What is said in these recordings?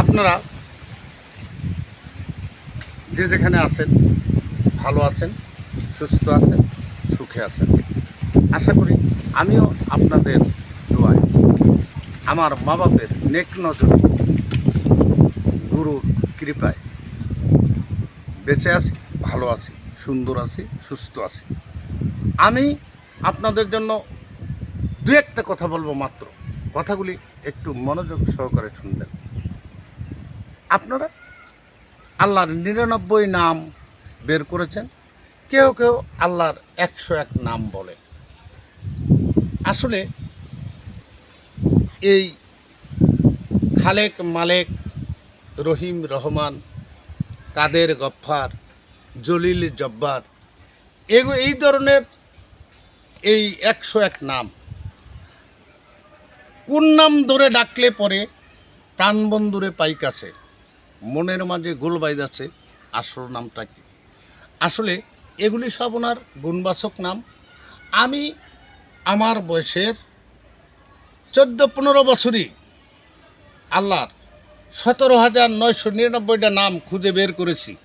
আপনারা যে যেখানে আছেন, ভালো আছেন, সুস্থ আছেন, সুখে আছেন। আশা করি আমিও আপনাদের দোয়ায় আমার মা বাপের নেক নজর, গুরুর কৃপায় বেঁচে আছি, ভালো আছি, সুন্দর আছি, সুস্থ আছি। আমি আপনাদের জন্য দু একটা কথা বলব মাত্র। কথাগুলি একটু মনোযোগ সহকারে শুনবেন। আপনারা? আল্লাহর নিরানব্বই নাম বের করেছেন। কেউ কেউ আল্লাহর একশো এক নাম বলে। আসলে এই খালেক মালেক রহিম রহমান, কাদের গফ্ফার, জলিল জব্বার, এগো, এই ধরনের এই একশো এক নাম কোন নাম ধরে ডাকলে পরে প্রাণবন্ধুরে পাই কাছে মনের মাঝে গোল বাইদাছে আসল নামটা কি? আসলে এগুলি সব ওনার গুণবাচক নাম। আমি আমার বয়সের চোদ্দ পনেরো বছরই আল্লাহর সতেরো হাজার নয়শো নিরানব্বইটা নাম খুঁজে বের করেছি।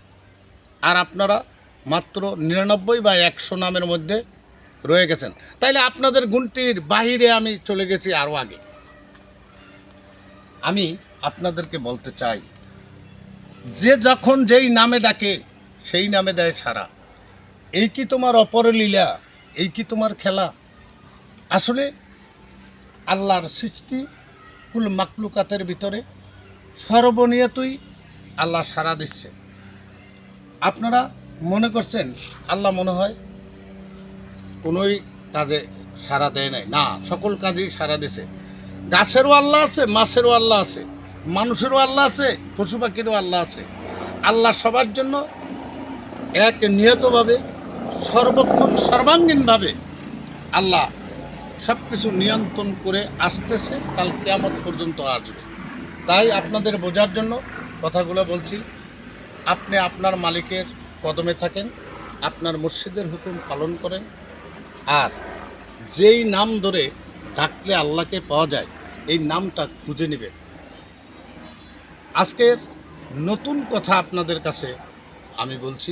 আর আপনারা মাত্র নিরানব্বই বা একশো নামের মধ্যে রয়ে গেছেন। তাইলে আপনাদের গুণটির বাহিরে আমি চলে গেছি আরও আগে। আমি আপনাদেরকে বলতে চাই যে যখন যেই নামে ডাকে, সেই নামে দেয় সারা। এই কি তোমার অপরলীলা এই কি তোমার খেলা? আসলে আল্লাহর সৃষ্টি কুল মাকলুকাতের ভিতরে সর্বনিয়তই আল্লাহ সারা দিচ্ছে। আপনারা মনে করছেন আল্লাহ মনে হয় কোনোই কাজে সারা দেয় নাই? না, সকল কাজেই সারা দিছে। গাছেরও আল্লাহ আছে, মাছেরও আল্লাহ আছে। মানুষেরও আল্লাহ আছে পশু পাখিরও আল্লাহ আছে। আল্লাহ সবার জন্য এক নিয়তভাবে, সর্বক্ষণ সর্বাঙ্গীনভাবে আল্লাহ সব কিছু নিয়ন্ত্রণ করে আসতেছে, কাল কেয়ামত পর্যন্ত আসবে। তাই আপনাদের বোঝার জন্য কথাগুলো বলছি, আপনি আপনার মালিকের কদমে থাকেন, আপনার মসজিদের হুকুম পালন করেন, আর যেই নাম ধরে ডাকলে আল্লাহকে পাওয়া যায়, এই নামটা খুঁজে নেবেন। আজকের নতুন কথা আপনাদের কাছে আমি বলছি,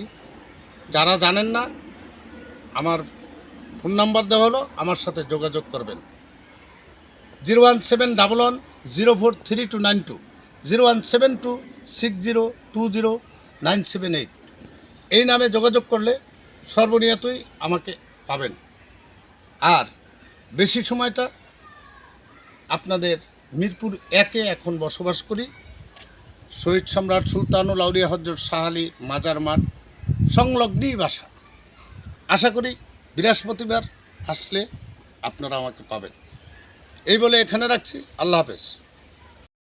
যারা জানেন না, আমার ফোন নাম্বার দেওয়া হলো, আমার সাথে যোগাযোগ করবেন। Zero one seven double one zero four three two nine two, zero one seven two six zero two zero nine seven eight. এই নামে যোগাযোগ করলে সর্বনিয়তই আমাকে পাবেন। আর বেশি সময়টা আপনাদের মিরপুর একে এখন বসবাস করি। শহীদ সম্রাট সুলতানুল আউলিয়া হজরত সাহালি মাজার মাঠ সংলগ্নই বাসা। আশা করি বৃহস্পতিবার আসলে আপনারা আমাকে পাবেন। এই বলে এখানে রাখছি। আল্লাহ হাফেজ।